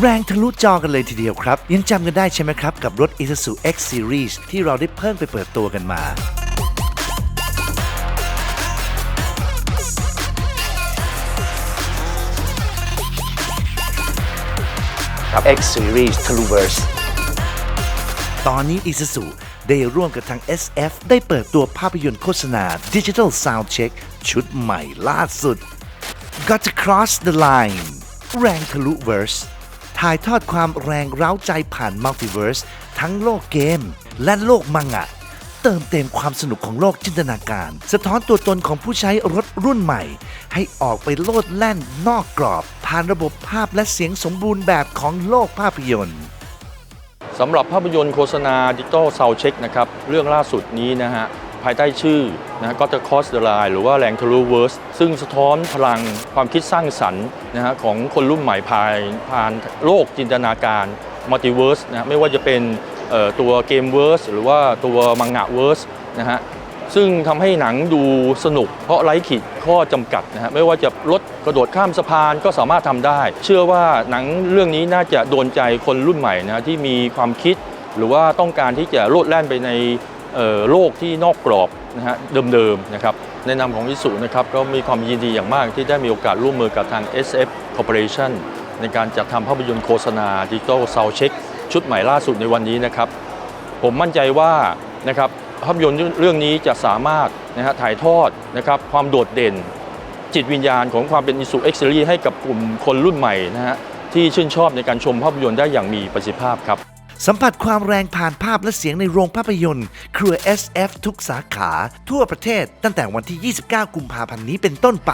แรงทะลุจอกันเลยทีเดียวครับ ยังจำกันได้ใช่ไหมครับ กับรถ Isuzu X Series ที่เราได้เพิ่งไปเปิดตัวกันมาครับ X Series t r u v e r s e ตอนนี้ Isuzu ได้ร่วมกับทาง SF ได้เปิดตัวภาพยนตร์โฆษณา Digital Sound Check ชุดใหม่ล่าสุด Got to Cross the Line แรงทะลุ Verse ถ่ายทอดความแรงเร้าใจผ่าน Multiverse ทั้งโลกเกม และโลกมังงะ เติมเต็มความสนุกของโลกจินตนาการ สะท้อนตัวตนของผู้ใช้รถรุ่นใหม่ ให้ออกไปโลดแล่นนอกกรอบ ผ่านระบบภาพและเสียงสมบูรณ์แบบของโลกภาพยนตร์สำหรับภาพยนตร์โฆษณาดิจิตอลเซาเช็คนะครับ เรื่องล่าสุดนี้นะฮะ ภายใต้ชื่อนะก็จะคอสเดลายหรือว่าแรงทะลุเวิร์สซึ่งสะท้อนพลังความคิดสร้างสรรค์นะฮะของคนรุ่นใหม่ภายผ่านโลกจินตนาการมัลติเวิร์สนะฮะไม่ว่าจะเป็นตัวเกมเวิร์สหรือว่าตัวมังงะเวิร์สนะฮะซึ่งทำให้หนังดูสนุก เพราะไร้ขีดข้อจำกัดนะฮะไม่ว่าจะลดกระโดดข้ามสะพานก็สามารถทำได้ เชื่อว่าหนังเรื่องนี้น่าจะโดนใจคนรุ่นใหม่นะฮะที่มีความคิด หรือว่าต้องการที่จะโลดแล่นไปใน โลกที่นอกกรอบนะฮะเดิมๆนะครับในนามของวิสุนะครับก็มีความยินดีอย่างมากที่ได้มีโอกาสร่วมมือกับทาง SF Corporation ในการจัดทำภาพยนตร์โฆษณาดิจิ t a ลซาวเช็คชุดใหม่ล่าสุดในวันนี้นะครับ ผมมั่นใจว่านะครับภาพยนตร์เรื่องนี้จะสามารถนะฮะถ่ายทอดนะครับความโดดเด่น จิตวิญญาณของความเป็นอิสุเอ็กซ์ซีรีให้กับกลุ่มคนรุ่นใหม่นะฮะที่ชื่นชอบในการชมภาพยนตร์ได้อย่างมีประสิทธิภาพครับ สัมผัสความแรงผ่านภาพและเสียงในโรงภาพยนตร์ ครัว SF ทุกสาขา ทั่วประเทศตั้งแต่วันที่ 29 กุมภาพันธ์นี้เป็นต้นไป